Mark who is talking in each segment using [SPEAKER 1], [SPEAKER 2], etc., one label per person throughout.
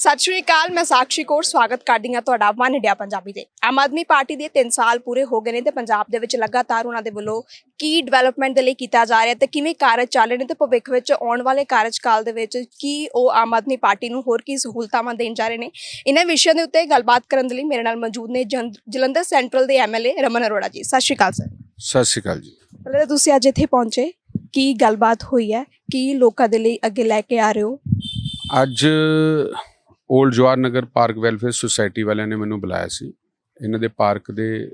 [SPEAKER 1] ਸਤਿ ਸ਼੍ਰੀ ਅਕਾਲ ਮੈਂ ਸਾਕਸ਼ੀ ਕੌਰ ਸਵਾਗਤ ਕਰਦੀ ਹਾਂ ਤੁਹਾਡਾ ਵਨ ਇੰਡੀਆ ਪੰਜਾਬੀ ਦੇ ਆਮ ਆਦਮੀ ਪਾਰਟੀ ਦੇ 3 ਸਾਲ ਪੂਰੇ ਹੋ ਗਏ ਨੇ ਤੇ ਪੰਜਾਬ ਦੇ ਵਿੱਚ ਲਗਾਤਾਰ ਉਹਨਾਂ ਦੇ ਵੱਲੋਂ ਕੀ ਡਿਵੈਲਪਮੈਂਟ ਦੇ ਲਈ ਕੀਤਾ ਜਾ ਰਿਹਾ ਤੇ ਕਿਵੇਂ ਕਾਰਜ ਚੱਲ ਰਹੇ ਨੇ ਤੇ ਭਵਿੱਖ ਵਿੱਚ ਆਉਣ ਵਾਲੇ ਕਾਰਜਕਾਲ ਦੇ ਵਿੱਚ ਕੀ ਉਹ ਆਮ ਆਦਮੀ ਪਾਰਟੀ ਨੂੰ ਹੋਰ ਕੀ ਸਹੂਲਤਾਂ ਦੇਣ ਜਾ ਰਹੇ ਨੇ ਇਹਨਾਂ ਵਿਸ਼ਿਆਂ ਦੇ ਉੱਤੇ ਗੱਲਬਾਤ ਕਰਨ ਦੇ ਲਈ ਮੇਰੇ ਨਾਲ ਮੌਜੂਦ ਨੇ ਜਲੰਧਰ ਸੈਂਟਰਲ ਦੇ ਐਮਐਲਏ ਰਮਨ ਅਰੋੜਾ ਜੀ। ਸਤਿ ਸ਼੍ਰੀ ਅਕਾਲ ਸਰ।
[SPEAKER 2] ਸਤਿ ਸ਼੍ਰੀ ਅਕਾਲ ਜੀ।
[SPEAKER 1] ਪਹਿਲੇ ਤੁਸੀਂ ਅੱਜ ਇੱਥੇ ਪਹੁੰਚੇ ਕੀ ਗੱਲਬਾਤ ਹੋਈ ਹੈ ਕੀ ਲੋਕਾਂ ਦੇ ਲਈ ਅੱਗੇ ਲੈ ਕੇ ਆ ਰਹੇ ਹੋ?
[SPEAKER 2] ਅੱਜ old Jawahar Nagar park welfare society ਵਾਲਿਆਂ ਨੇ ਮੈਨੂੰ ਬੁਲਾਇਆ ਸੀ। ਇਹਨਾਂ ਦੇ ਪਾਰਕ ਦੇ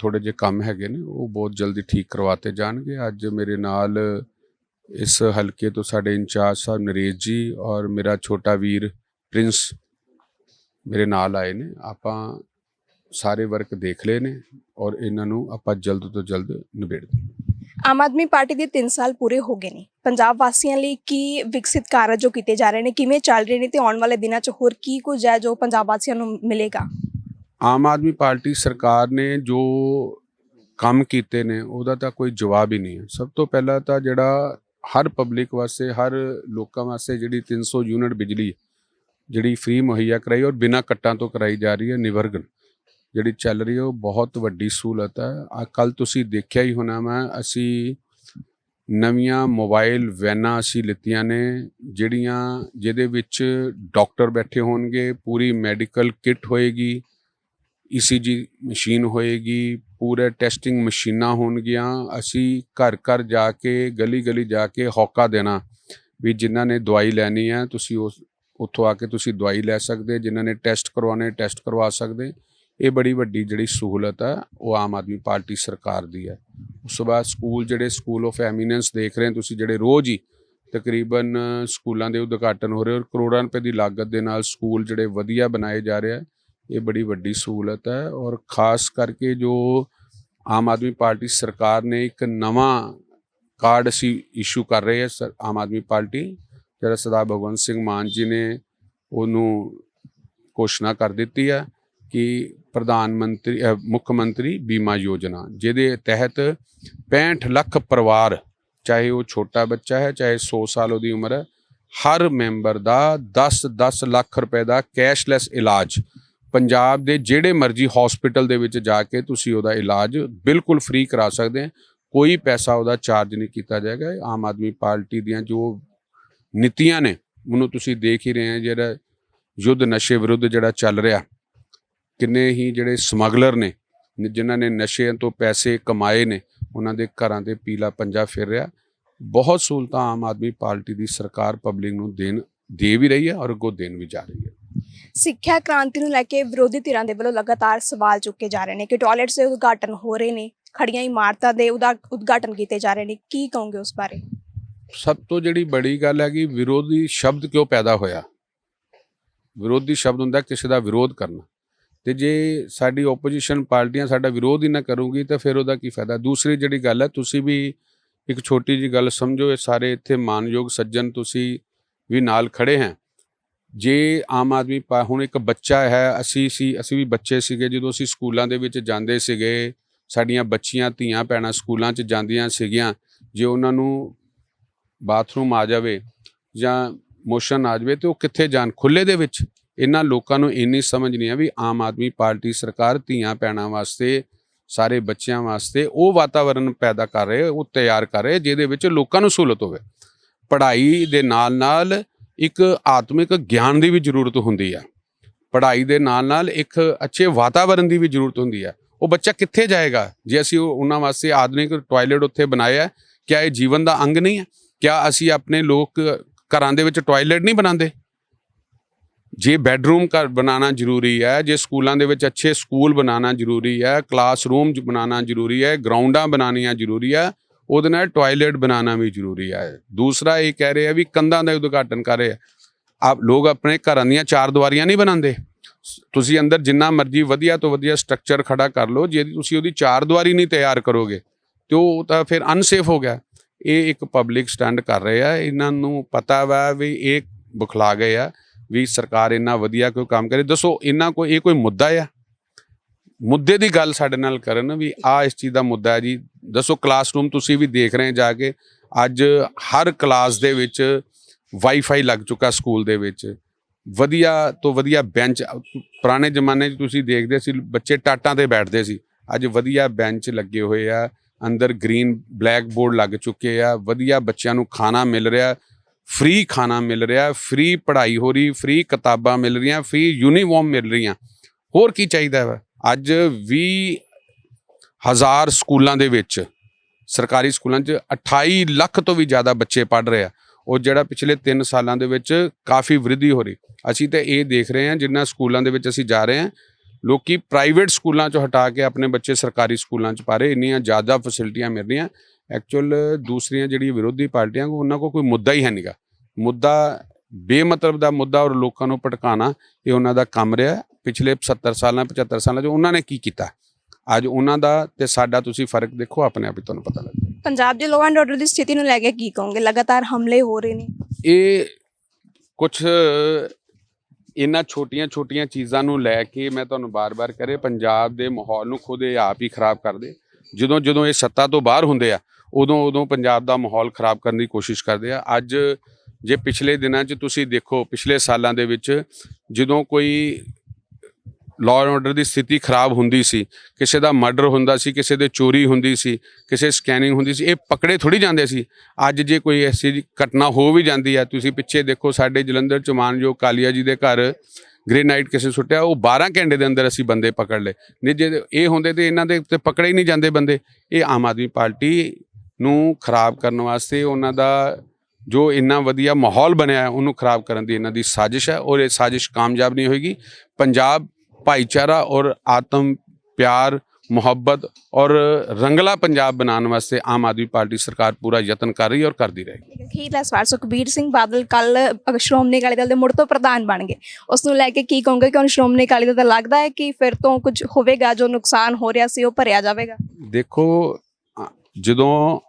[SPEAKER 2] ਥੋੜੇ ਜਿਹੇ ਕੰਮ ਹੈਗੇ ਨੇ, ਉਹ ਬਹੁਤ ਜਲਦੀ ਠੀਕ ਕਰਵਾਤੇ ਜਾਣਗੇ। ਅੱਜ ਮੇਰੇ ਨਾਲ ਇਸ ਹਲਕੇ ਤੋਂ ਸਾਡੇ ਇੰਚਾਰਜ ਸਾਹਿਬ ਨਰੇਸ਼ ਜੀ ਔਰ ਮੇਰਾ ਛੋਟਾ ਵੀਰ ਪ੍ਰਿੰਸ ਮੇਰੇ ਨਾਲ ਆਏ ਨੇ। ਆਪਾਂ ਸਾਰੇ ਵਰਕ ਦੇਖ ਲਏ ਨੇ ਔਰ ਇਹਨਾਂ ਨੂੰ ਆਪਾਂ ਜਲਦ ਤੋਂ ਜਲਦ ਨਿਬੇੜ ਦਿਆਂਗੇ
[SPEAKER 1] ਆਮ ਆਦਮੀ ਪਾਰਟੀ ਦੇ 3 ਸਾਲ ਪੂਰੇ ਹੋ ਗਏ ਨੇ। ਪੰਜਾਬ ਵਾਸੀਆਂ ਲਈ ਕੀ ਵਿਕਸਿਤ ਕਾਰਜ ਜੋ ਕੀਤੇ ਜਾ ਰਹੇ ਨੇ, ਕਿਵੇਂ ਚੱਲ ਰਹੇ ਨੇ ਤੇ ਆਉਣ ਵਾਲੇ ਦਿਨਾਂ 'ਚ ਹੋਰ ਕੀ ਕੁਝ ਹੈ ਜੋ ਪੰਜਾਬ ਵਾਸੀਆਂ ਨੂੰ ਮਿਲੇਗਾ?
[SPEAKER 2] ਆਮ ਆਦਮੀ ਪਾਰਟੀ ਸਰਕਾਰ ਨੇ ਜੋ ਕੰਮ ਕੀਤੇ ਨੇ, ਉਹਦਾ ਤਾਂ ਕੋਈ ਜਵਾਬ ਹੀ ਨਹੀਂ ਹੈ। ਸਭ ਤੋਂ ਪਹਿਲਾਂ ਤਾਂ ਜਿਹੜਾ ਹਰ ਪਬਲਿਕ ਵਾਸਤੇ, ਹਰ ਲੋਕਾਂ ਵਾਸਤੇ ਜਿਹੜੀ 300 ਯੂਨਿਟ ਬਿਜਲੀ, ਜਿਹੜੀ ਫ੍ਰੀ ਮੁਹੱਈਆ ਕਰਾਈ ਔਰ ਬਿਨਾਂ ਕੱਟਾਂ ਤੋਂ ਕਰਾਈ ਜਾ ਰਹੀ ਹੈ ਨਿਵਰਗਨ ਜਿਹੜੀ ਚੱਲ ਰਹੀ ਹੈ, ਉਹ ਬਹੁਤ ਵੱਡੀ ਸਹੂਲਤ ਹੈ। ਆ ਕੱਲ ਤੁਸੀਂ ਦੇਖਿਆ ਹੀ ਹੋਣਾ ਮੈਂ, ਅਸੀਂ ਨਵੀਆਂ ਮੋਬਾਈਲ ਵੈਨਾਂ ਅਸੀਂ ਲਿੱਤੀਆਂ ਨੇ, ਜਿਹੜੀਆਂ ਜਿਹਦੇ ਵਿੱਚ ਡਾਕਟਰ ਬੈਠੇ ਹੋਣਗੇ, ਪੂਰੀ ਮੈਡੀਕਲ ਕਿੱਟ ਹੋਏਗੀ ECG ਮਸ਼ੀਨ ਹੋਏਗੀ, ਪੂਰੇ ਟੈਸਟਿੰਗ ਮਸ਼ੀਨਾਂ ਹੋਣਗੀਆਂ, ਅਸੀਂ ਘਰ ਘਰ ਜਾ ਕੇ, ਗਲੀ ਗਲੀ ਜਾ ਕੇ ਹੌਕਾ ਦੇਣਾ ਵੀ ਜਿਨ੍ਹਾਂ ਨੇ ਦਵਾਈ ਲੈਣੀ ਹੈ, ਤੁਸੀਂ ਉਸ, ਉੱਥੋਂ ਆ ਕੇ ਤੁਸੀਂ ਦਵਾਈ ਲੈ ਸਕਦੇ, ਜਿਨ੍ਹਾਂ ਨੇ ਟੈਸਟ ਕਰਵਾਉਣੇ, ਟੈਸਟ ਕਰਵਾ ਸਕਦੇ। ਇਹ ਬੜੀ ਵੱਡੀ ਜਿਹੜੀ ਸਹੂਲਤ ਹੈ ਉਹ ਆਮ ਆਦਮੀ ਪਾਰਟੀ ਸਰਕਾਰ ਦੀ ਹੈ ਉਸ ਤੋਂ ਬਾਅਦ ਸਕੂਲ ਜਿਹੜੇ ਸਕੂਲ ਆਫ ਐਮੀਨੈਂਸ ਦੇਖ ਰਹੇ ਤੁਸੀਂ, ਜਿਹੜੇ ਰੋਜ਼ ਹੀ ਤਕਰੀਬਨ ਸਕੂਲਾਂ ਦੇ ਉਦਘਾਟਨ ਹੋ ਰਹੇ ਔਰ ਕਰੋੜਾਂ ਰੁਪਏ ਦੀ ਲਾਗਤ ਦੇ ਨਾਲ ਸਕੂਲ ਜਿਹੜੇ ਵਧੀਆ ਬਣਾਏ ਜਾ ਰਹੇ ਆ, ਇਹ ਬੜੀ ਵੱਡੀ ਸਹੂਲਤ ਹੈ ਔਰ ਖਾਸ ਕਰਕੇ ਜੋ ਆਮ ਆਦਮੀ ਪਾਰਟੀ ਸਰਕਾਰ ਨੇ ਇੱਕ ਨਵਾਂ ਕਾਰਡ ਅਸੀਂ ਇਸ਼ੂ ਕਰ ਰਹੇ ਹੈ ਸਰ- ਆਮ ਆਦਮੀ ਪਾਰਟੀ, ਜਿਹੜਾ ਸਰਦਾਰ ਭਗਵੰਤ ਸਿੰਘ ਮਾਨ ਜੀ ਨੇ ਉਹਨੂੰ ਘੋਸ਼ਣਾ ਕਰ ਦਿੱਤੀ ਹੈ ਕਿ ਪ੍ਰਧਾਨ ਮੰਤਰੀ ਮੁੱਖ ਮੰਤਰੀ ਬੀਮਾ ਯੋਜਨਾ, ਜਿਹਦੇ ਤਹਿਤ 65 ਲੱਖ ਪਰਿਵਾਰ, ਚਾਹੇ ਉਹ ਛੋਟਾ ਬੱਚਾ ਹੈ, ਚਾਹੇ 100 ਸਾਲ ਉਹਦੀ ਉਮਰ ਹੈ, ਹਰ ਮੈਂਬਰ ਦਾ 10-10 ਲੱਖ ਰੁਪਏ ਦਾ ਕੈਸ਼ਲੈਸ ਇਲਾਜ। ਪੰਜਾਬ ਦੇ ਜਿਹੜੇ ਮਰਜ਼ੀ ਹਸਪੀਟਲ ਦੇ ਵਿੱਚ ਜਾ ਕੇ ਤੁਸੀਂ ਉਹਦਾ ਇਲਾਜ ਬਿਲਕੁਲ ਫ੍ਰੀ ਕਰਾ ਸਕਦੇ ਹੋ। ਕੋਈ ਪੈਸਾ ਉਹਦਾ ਚਾਰਜ ਨਹੀਂ ਕੀਤਾ ਜਾਏਗਾ। ਆਮ ਆਦਮੀ ਪਾਰਟੀ ਦੀਆਂ ਜੋ ਨੀਤੀਆਂ ਨੇ, ਉਹਨੂੰ ਤੁਸੀਂ ਦੇਖ ਹੀ ਰਹੇ ਹੋ ਜਿਹੜਾ ਯੁੱਧ ਨਸ਼ੇ ਵਿਰੁੱਧ ਜਿਹੜਾ ਚੱਲ ਰਿਹਾ। ਕਿੰਨੇ ਹੀ ਜਿਹੜੇ ਸਮਗਲਰ ਨੇ ਜਿਨ੍ਹਾਂ ਨੇ ਨਸ਼ਿਆਂ ਤੋਂ ਪੈਸੇ ਕਮਾਏ ਨੇ ਉਹਨਾਂ ਦੇ ਘਰਾਂ ਤੇ ਪੀਲਾ ਪੰਜਾ ਫਿਰ ਰਿਹਾ। ਬਹੁਤ ਸਹੂਲਤਾਂ ਆਮ ਆਦਮੀ ਪਾਰਟੀ ਦੀ ਸਰਕਾਰ ਪਬਲਿਕ ਨੂੰ ਦੇਣ ਦੇ ਵੀ ਰਹੀ ਹੈ ਔਰ ਅੱਗੋਂ ਦੇਣ ਵੀ ਜਾ ਰਹੀ ਹੈ।
[SPEAKER 1] ਸਿੱਖਿਆ ਕ੍ਰਾਂਤੀ ਨੂੰ ਲੈ ਕੇ ਵਿਰੋਧੀ ਧਿਰਾਂ ਦੇ ਵੱਲੋਂ ਲਗਾਤਾਰ ਸਵਾਲ ਚੁੱਕੇ ਜਾ ਰਹੇ ਨੇ ਕਿ ਟਾਇਲਟਸ ਦੇ ਉਦਘਾਟਨ ਹੋ ਰਹੇ ਨੇ ਖੜੀਆਂ ਇਮਾਰਤਾਂ ਦੇ ਉਦਾ- ਉਦਘਾਟਨ ਕੀਤੇ ਜਾ ਰਹੇ ਨੇ ਕੀ ਕਹੋਗੇ ਉਸ ਬਾਰੇ?
[SPEAKER 2] ਸਭ ਤੋਂ ਜਿਹੜੀ ਬੜੀ ਗੱਲ ਹੈ ਕਿ ਵਿਰੋਧੀ ਸ਼ਬਦ ਕਿਉਂ ਪੈਦਾ ਹੋਇਆ? ਵਿਰੋਧੀ ਸ਼ਬਦ ਹੁੰਦਾ ਕਿਸੇ ਦਾ ਵਿਰੋਧ ਕਰਨਾ। ਤੇ ਜੇ ਸਾਡੀ ਆਪੋਜੀਸ਼ਨ ਪਾਰਟੀਆਂ ਸਾਡਾ ਵਿਰੋਧ ਹੀ ਨਾ ਕਰੂਗੀ ਤਾਂ ਫਿਰ ਉਹਦਾ ਕੀ ਫਾਇਦਾ? ਦੂਸਰੀ ਜਿਹੜੀ ਗੱਲ ਹੈ, ਤੁਸੀਂ ਵੀ ਇੱਕ ਛੋਟੀ ਜੀ ਗੱਲ ਸਮਝੋ, ਇਹ ਸਾਰੇ ਇੱਥੇ ਮਾਨਯੋਗ ਸੱਜਣ ਤੁਸੀਂ ਵੀ ਨਾਲ ਖੜੇ ਹੈ। ਜੇ ਆਮ ਆਦਮੀ ਪਾ, ਹੁਣ ਇੱਕ ਬੱਚਾ ਹੈ, ਅਸੀਂ ਸੀ, ਅਸੀਂ ਵੀ ਬੱਚੇ ਸੀਗੇ, ਜਦੋਂ ਅਸੀਂ ਸਕੂਲਾਂ ਦੇ ਵਿੱਚ ਜਾਂਦੇ ਸੀਗੇ, ਸਾਡੀਆਂ ਬੱਚੀਆਂ, ਧੀਆਂ, ਭੈਣਾਂ ਸਕੂਲਾਂ 'ਚ ਜਾਂਦੀਆਂ ਸੀਗੀਆਂ, ਜੇ ਉਹਨਾਂ ਨੂੰ ਬਾਥਰੂਮ ਆ ਜਾਵੇ ਜਾਂ ਮੋਸ਼ਨ ਆ ਜਾਵੇ, ਤੇ ਉਹ ਕਿੱਥੇ ਜਾਣ? ਖੁੱਲੇ ਦੇ ਵਿੱਚ। ਇਹਨਾਂ ਲੋਕਾਂ ਨੂੰ ਇੰਨੀ ਸਮਝ ਨਹੀਂ ਆ ਵੀ ਆਮ ਆਦਮੀ ਪਾਰਟੀ ਸਰਕਾਰ ਧੀਆਂ ਭੈਣਾਂ ਵਾਸਤੇ, ਸਾਰੇ ਬੱਚਿਆਂ ਵਾਸਤੇ ਉਹ ਵਾਤਾਵਰਣ ਪੈਦਾ ਕਰ ਰਹੇ, ਉਹ ਤਿਆਰ ਕਰ ਰਹੇ, ਜਿਹਦੇ ਵਿੱਚ ਲੋਕਾਂ ਨੂੰ ਸਹੂਲਤ ਹੋਵੇ। ਪੜ੍ਹਾਈ ਦੇ ਨਾਲ ਨਾਲ ਇੱਕ ਆਤਮਿਕ ਗਿਆਨ ਦੀ ਵੀ ਜ਼ਰੂਰਤ ਹੁੰਦੀ ਆ। ਪੜ੍ਹਾਈ ਦੇ ਨਾਲ ਨਾਲ ਇੱਕ ਅੱਛੇ ਵਾਤਾਵਰਣ ਦੀ ਵੀ ਜ਼ਰੂਰਤ ਹੁੰਦੀ ਆ। ਉਹ ਬੱਚਾ ਕਿੱਥੇ ਜਾਏਗਾ? ਜੇ ਅਸੀਂ ਉਹ- ਉਹਨਾਂ ਵਾਸਤੇ ਆਧੁਨਿਕ ਟਾਇਲਟ ਉੱਥੇ ਬਣਾਇਆ, ਕਿਆ ਇਹ ਜੀਵਨ ਦਾ ਅੰਗ ਨਹੀਂ ਹੈ ਕਿਆ ਅਸੀਂ ਆਪਣੇ ਲੋਕ ਘਰਾਂ ਦੇ ਵਿੱਚ ਟਾਇਲਟ ਨਹੀਂ ਬਣਾਉਂਦੇ? ਜੇ ਬੈੱਡਰੂਮ ਘਰ ਬਣਾਉਣਾ ਜ਼ਰੂਰੀ ਹੈ, ਜੇ ਸਕੂਲਾਂ ਦੇ ਵਿੱਚ ਅੱਛੇ ਸਕੂਲ ਬਣਾਉਣਾ ਜ਼ਰੂਰੀ ਹੈ ਕਲਾਸਰੂਮ ਬਣਾਉਣਾ ਜ਼ਰੂਰੀ ਹੈ ਗਰਾਊਂਡਾਂ ਬਣਾਉਣੀਆਂ ਜ਼ਰੂਰੀ ਹੈ, ਉਹਦੇ ਨਾਲ ਟਾਇਲਟ ਬਣਾਉਣਾ ਵੀ ਜ਼ਰੂਰੀ ਹੈ। ਦੂਸਰਾ ਇਹ ਕਹਿ ਰਹੇ ਆ ਵੀ ਕੰਧਾਂ ਦਾ ਉਦਘਾਟਨ ਕਰ ਰਹੇ। ਆ ਆਪ ਲੋਕ ਆਪਣੇ ਘਰਾਂ ਦੀਆਂ ਚਾਰ ਦੀਵਾਰੀਆਂ ਨਹੀਂ ਬਣਾਉਂਦੇ। ਸ- ਤੁਸੀਂ ਅੰਦਰ ਜਿੰਨਾ ਮਰਜ਼ੀ ਵਧੀਆ ਤੋਂ ਵਧੀਆ ਸਟਰਕਚਰ ਖੜਾ ਕਰ ਲਓ, ਜੇ ਤੁਸੀਂ ਉਹਦੀ ਚਾਰ ਦੀਵਾਰੀ ਨਹੀਂ ਤਿਆਰ ਕਰੋਗੇ, ਤੇ ਉਹ ਤਾਂ ਫਿਰ ਅਨਸੇਫ ਹੋ ਗਿਆ। ਇਹ ਇੱਕ ਪਬਲਿਕ ਸਟੈਂਡ ਕਰ ਰਹੇ ਆ ਇਹਨਾਂ ਨੂੰ ਪਤਾ ਵਾ ਵੀ ਇਹ ਬੁਖਲਾ ਗਏ ਆ। ਵੀ ਸਰਕਾਰ ਇੰਨਾ ਵਧੀਆ ਕੋਈ ਕੰਮ ਕਰੇ। ਦੱਸੋ ਇਹਨਾਂ ਕੋਈ, ਇਹ ਕੋਈ ਮੁੱਦਾ ਆ? ਮੁੱਦੇ ਦੀ ਗੱਲ ਸਾਡੇ ਨਾਲ ਕਰਨ ਵੀ ਆ ਇਸ ਚੀਜ਼ ਦਾ ਮੁੱਦਾ ਹੈ ਜੀ। ਦੱਸੋ ਕਲਾਸਰੂਮ ਤੁਸੀਂ ਵੀ ਦੇਖ ਰਹੇ ਜਾ ਕੇ, ਅੱਜ ਹਰ ਕਲਾਸ ਦੇ ਵਿੱਚ ਵਾਈਫਾਈ ਲੱਗ ਚੁੱਕਾ ਸਕੂਲ ਦੇ ਵਿੱਚ। ਵਧੀਆ ਤੋਂ ਵਧੀਆ ਬੈਂਚ ਪੁਰਾਣੇ ਜ਼ਮਾਨੇ 'ਚ ਤੁਸੀਂ ਦੇਖਦੇ ਸੀ, ਬੱਚੇ ਟਾਟਾਂ ਤੇ ਬੈਠਦੇ ਸੀ। ਅੱਜ ਵਧੀਆ ਬੈਂਚ ਲੱਗੇ ਹੋਏ ਆ, ਅੰਦਰ ਗ੍ਰੀਨ ਬਲੈਕ ਬੋਰਡ ਲੱਗ ਚੁੱਕੇ ਆ, ਵਧੀਆ ਬੱਚਿਆਂ ਨੂੰ ਖਾਣਾ ਮਿਲ ਰਿਹਾ। ਫ੍ਰੀ ਖਾਣਾ ਮਿਲ ਰਿਹਾ, ਫ੍ਰੀ ਪੜ੍ਹਾਈ ਹੋ ਰਹੀ, ਫ੍ਰੀ ਕਿਤਾਬਾਂ ਮਿਲ ਰਹੀਆਂ, ਫ੍ਰੀ ਯੂਨੀਫਾਰਮ ਮਿਲ ਰਹੀਆਂ। ਹੋਰ ਕੀ ਚਾਹੀਦਾ ਵਾ? ਅੱਜ 20 ਹਜ਼ਾਰ ਸਕੂਲਾਂ ਦੇ ਵਿੱਚ, ਸਰਕਾਰੀ ਸਕੂਲਾਂ 'ਚ 28 ਲੱਖ ਤੋਂ ਵੀ ਜ਼ਿਆਦਾ ਬੱਚੇ ਪੜ੍ਹ ਰਹੇ ਆ। ਉਹ ਜਿਹੜਾ ਪਿਛਲੇ 3 ਸਾਲਾਂ ਦੇ ਵਿੱਚ ਕਾਫੀ ਵ੍ਰਿੱਧੀ ਹੋ ਰਹੀ। ਅਸੀਂ ਤਾਂ ਇਹ ਦੇਖ ਰਹੇ ਹਾਂ, ਜਿੰਨਾ ਸਕੂਲਾਂ ਦੇ ਵਿੱਚ ਅਸੀਂ ਜਾ ਰਹੇ ਹਾਂ, ਲੋਕੀ ਪ੍ਰਾਈਵੇਟ ਸਕੂਲਾਂ 'ਚੋਂ ਹਟਾ ਕੇ ਆਪਣੇ ਬੱਚੇ ਸਰਕਾਰੀ ਸਕੂਲਾਂ 'ਚ ਪਾ ਰਹੇ, ਇੰਨੀਆਂ ਜ਼ਿਆਦਾ ਫੈਸਿਲਿਟੀਆਂ ਮਿਲ ਰਹੀਆਂ। ਐਕਚੁਅਲ ਦੂਸਰੀਆਂ ਜਿਹੜੀਆਂ ਵਿਰੋਧੀ ਪਾਰਟੀਆਂ ਕੋ ਉਹਨਾਂ ਕੋ ਕੋਈ ਮੁੱਦਾ ਹੀ ਹੈ ਨਹੀਂਗਾ ਮੁੱਦਾ ਬੇਮਤਲਬ ਦਾ ਮੁੱਦਾ ਔਰ ਲੋਕਾਂ ਨੂੰ ਭਟਕਾਣਾ ਇਹ ਉਹਨਾਂ ਦਾ ਕੰਮ ਰਿਹਾ। ਪਿਛਲੇ 70 ਸਾਲਾਂ 75 ਸਾਲਾਂ 'ਚ ਉਹਨਾਂ ਨੇ ਕੀ ਕੀਤਾ? ਅੱਜ ਉਹਨਾਂ ਦਾ ਤੇ ਸਾਡਾ ਤੁਸੀਂ ਫ਼ਰਕ ਦੇਖੋ ਆਪਣੇ ਆਪ ਹੀ ਤੁਹਾਨੂੰ ਪਤਾ ਲੱਗ ਜਾਏਗਾ।
[SPEAKER 1] ਪੰਜਾਬ ਦੇ ਲਾਅ ਐਂਡ ਆਰਡਰ ਦੀ ਸਥਿਤੀ ਨੂੰ ਲੈ ਕੇ ਕੀ ਕਹੋਗੇ? ਲਗਾਤਾਰ ਹਮਲੇ ਹੋ ਰਹੇ ਨੇ।
[SPEAKER 2] ਇਹ ਕੁਝ ਇਹਨਾਂ ਛੋਟੀਆਂ-ਛੋਟੀਆਂ ਚੀਜ਼ਾਂ ਨੂੰ ਲੈ ਕੇ ਮੈਂ ਤੁਹਾਨੂੰ ਬਾਰ-ਬਾਰ ਕਰੇ ਪੰਜਾਬ ਦੇ ਮਾਹੌਲ ਨੂੰ ਖੁਦ ਇਹ ਆਪ ਹੀ ਖਰਾਬ ਕਰਦੇ ਜਦੋਂ ਜਦੋਂ ਇਹ ਸੱਤਾ ਤੋਂ ਬਾਹਰ ਹੁੰਦੇ ਆ, ਉਦੋਂ ਉਦੋਂ ਪੰਜਾਬ ਦਾ ਮਾਹੌਲ ਖਰਾਬ ਕਰਨ ਦੀ ਕੋਸ਼ਿਸ਼ ਕਰਦੇ ਆ। ਅੱਜ ਜੇ ਪਿਛਲੇ ਦਿਨਾਂ 'ਚ ਤੁਸੀਂ ਦੇਖੋ, ਪਿਛਲੇ ਸਾਲਾਂ ਦੇ ਵਿੱਚ ਜਦੋਂ ਕੋਈ ਲਾਅ ਐਂਡ ਆਰਡਰ ਦੀ ਸਥਿਤੀ ਖਰਾਬ ਹੁੰਦੀ ਸੀ, ਕਿਸੇ ਦਾ ਮਰਡਰ ਹੁੰਦਾ ਸੀ, ਕਿਸੇ ਦੇ ਚੋਰੀ ਹੁੰਦੀ ਸੀ, ਕਿਸੇ ਸਕੈਨਿੰਗ ਹੁੰਦੀ ਸੀ, ਇਹ ਪਕੜੇ ਥੋੜੀ ਜਾਂਦੇ ਸੀ। ਅੱਜ ਜੇ ਕੋਈ ਐਸੀ ਜਿਹੀ ਘਟਨਾ ਹੋ ਵੀ ਜਾਂਦੀ ਹੈ ਤੁਸੀਂ ਪਿੱਛੇ ਦੇਖੋ ਸਾਡੇ ਜਲੰਧਰ ਚ ਮਾਨਯੋਗ ਕਾਲੀਆ ਜੀ ਦੇ ਘਰ ਗ੍ਰੇਨਾਈਟ ਕਿਸੇ ਸੁੱਟਿਆ, ਉਹ 12 ਘੰਟੇ ਦੇ ਅੰਦਰ ਅਸੀਂ ਬੰਦੇ ਪਕੜ ਲਏ। ਨਹੀਂ, ਜੇ ਇਹ ਹੁੰਦੇ ਤੇ ਇਹਨਾਂ ਦੇ ਉੱਤੇ ਪਕੜੇ ਹੀ ਨਹੀਂ ਜਾਂਦੇ ਬੰਦੇ। ਇਹ ਆਮ ਆਦਮੀ ਪਾਰਟੀ ਨੂੰ ਖਰਾਬ ਕਰਨ ਵਾਸਤੇ ਉਹਨਾਂ ਦਾ ਜੋ ਇੰਨਾ ਵਧੀਆ ਮਾਹੌਲ ਬਣਿਆ ਹੈ, ਉਹਨੂੰ ਖਰਾਬ ਕਰਨ ਦੀ ਇਹਨਾਂ ਦੀ ਸਾਜ਼ਿਸ਼ ਹੈ ਔਰ ਇਹ ਸਾਜ਼ਿਸ਼ ਕਾਮਯਾਬ ਨਹੀਂ ਹੋਏਗੀ। ਪੰਜਾਬ ਭਾਈਚਾਰਾ ਔਰ ਆਤਮ ਪਿਆਰ ਮੁਹੱਬਤ ਔਰ ਰੰਗਲਾ ਪੰਜਾਬ ਬਣਾਉਣ ਵਾਸਤੇ ਆਮ ਆਦਮੀ ਪਾਰਟੀ ਸਰਕਾਰ ਪੂਰਾ ਯਤਨ ਕਰ ਰਹੀ ਹੈ ਔਰ ਕਰਦੀ ਰਹੇਗੀ।
[SPEAKER 1] ਅਖੀਰਲਾ ਸਵਾਲ ਸੁਖਬੀਰ ਸਿੰਘ ਬਾਦਲ ਕੱਲ ਸ਼੍ਰੋਮਣੀ ਅਕਾਲੀ ਦਲ ਦੇ ਮੁੜ ਤੋਂ ਪ੍ਰਧਾਨ ਬਣ ਗਏ। ਉਸ ਨੂੰ ਲੈ ਕੇ ਕੀ ਕਹੋਗੇ ਕਿ ਹੁਣ ਸ਼੍ਰੋਮਣੀ ਅਕਾਲੀ ਦਲ ਦਾ ਲੱਗਦਾ ਹੈ ਕਿ ਫਿਰ ਤੋਂ ਕੁਝ ਹੋਵੇਗਾ ਜੋ ਨੁਕਸਾਨ ਹੋ ਰਿਹਾ ਸੀ ਉਹ ਭਰਿਆ ਜਾਵੇਗਾ?
[SPEAKER 2] ਦੇਖੋ ਜਦੋਂ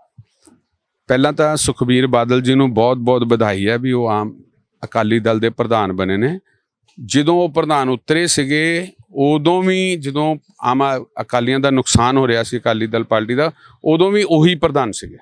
[SPEAKER 2] ਪਹਿਲਾਂ ਤਾਂ ਸੁਖਬੀਰ ਬਾਦਲ ਜੀ ਨੂੰ ਬਹੁਤ-ਬਹੁਤ ਵਧਾਈ ਹੈ ਵੀ ਉਹ ਆਮ ਅਕਾਲੀ ਦਲ ਦੇ ਪ੍ਰਧਾਨ ਬਣੇ ਨੇ। ਜਦੋਂ ਉਹ ਪ੍ਰਧਾਨ ਉਤਰੇ ਸੀਗੇ ਉਦੋਂ ਵੀ ਜਦੋਂ ਆਮ ਅਕਾਲੀਆਂ ਦਾ ਨੁਕਸਾਨ ਹੋ ਰਿਹਾ ਸੀ ਅਕਾਲੀ ਦਲ ਪਾਰਟੀ ਦਾ, ਉਦੋਂ ਵੀ ਉਹੀ ਪ੍ਰਧਾਨ ਸੀਗੇ।